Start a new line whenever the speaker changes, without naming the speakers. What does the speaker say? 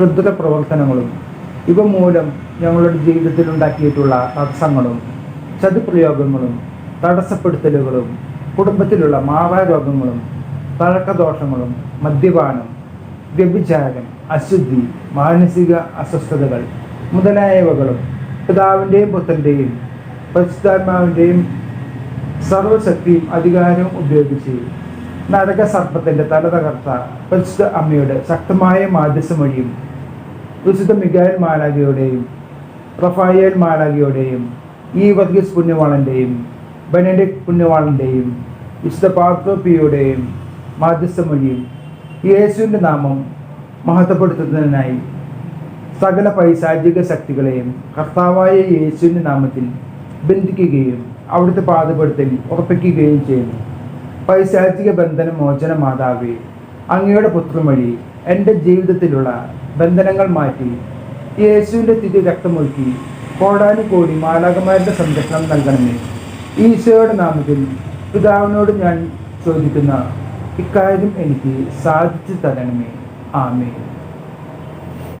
ക്ഷുദ്ര പ്രവർത്തനങ്ങളും ഇവ മൂലം ഞങ്ങളുടെ ജീവിതത്തിൽ ഉണ്ടാക്കിയിട്ടുള്ള തടസ്സങ്ങളും ചതുപ്രയോഗങ്ങളും തടസ്സപ്പെടുത്തലുകളും കുടുംബത്തിലുള്ള മാറാരോഗങ്ങളും തഴക്കദോഷങ്ങളും മദ്യപാനം വ്യഭിചാരം അശുദ്ധി മാനസിക അസ്വസ്ഥതകൾ മുതലായവകളും പിതാവിന്റെയും പുത്രന്റെയും പരിശുദ്ധാത്മാവിന്റെയും സർവശക്തിയും അധികാരവും ഉപയോഗിച്ച് നരക സർപ്പത്തിന്റെ തല തകർത്ത പരിശുദ്ധ അമ്മയുടെ ശക്തമായ മാധ്യസ്ഥം വഴിയും വിശുദ്ധ മികായൽ മാലാഖയുടെയും റഫായേൽ മാലാഖയുടെയും ഈ വർഗീസ് പുണ്യവാളന്റെയും ബെനഡിക് പുണ്യവാളന്റെയും വിശുദ്ധ പാർത്തോപ്പിയുടെയും മാധ്യസ്ഥം വഴിയും യേശുവിന്റെ നാമം മഹത്വപ്പെടുത്തുന്നതിനായി സകല പൈശാചിക ശക്തികളെയും കർത്താവായ യേശുവിന്റെ നാമത്തിൽ ബന്ധിക്കുകയും അവിടുത്തെ പാതപ്പെടുത്തൽ ഉറപ്പിക്കുകയും ചെയ്യുന്നു. പൈശാചിക ബന്ധന മോചന മാതാവേ അങ്ങയുടെ പുത്രം വഴി എന്റെ ജീവിതത്തിലുള്ള ബന്ധനങ്ങൾ മാറ്റി യേശുവിന്റെ തിരി രക്തമൊഴുക്കി കോടാനുകോടി മാലാകമാരുടെ സംരക്ഷണം നൽകണമേ. ഈശോയുടെ നാമത്തിൽ പിതാവിനോട് ഞാൻ ചോദിക്കുന്ന ഇക്കാര്യം എനിക്ക് സാധിച്ചു തരണമേ. ആമേ